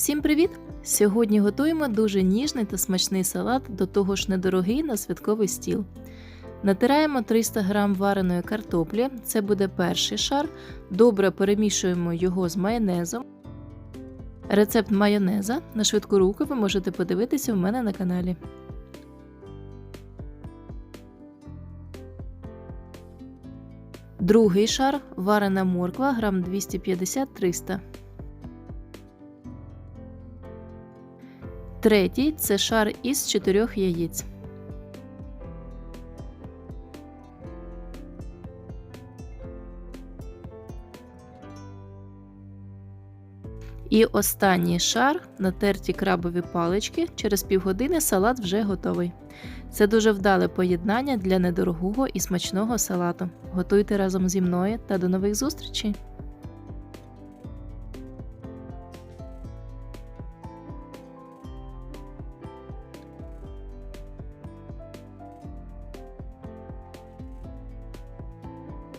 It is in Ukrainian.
Всім привіт! Сьогодні готуємо дуже ніжний та смачний салат, до того ж недорогий на святковий стіл. Натираємо 300 г вареної картоплі, це буде перший шар. Добре перемішуємо його з майонезом. Рецепт майонеза на швидку руку ви можете подивитися у мене на каналі. Другий шар варена морква грам 250-300 Третій це шар із 4 яєць. І останній шар натерті крабові палички. Через півгодини салат вже готовий. Це дуже вдале поєднання для недорогого і смачного салату. Готуйте разом зі мною та до нових зустрічей!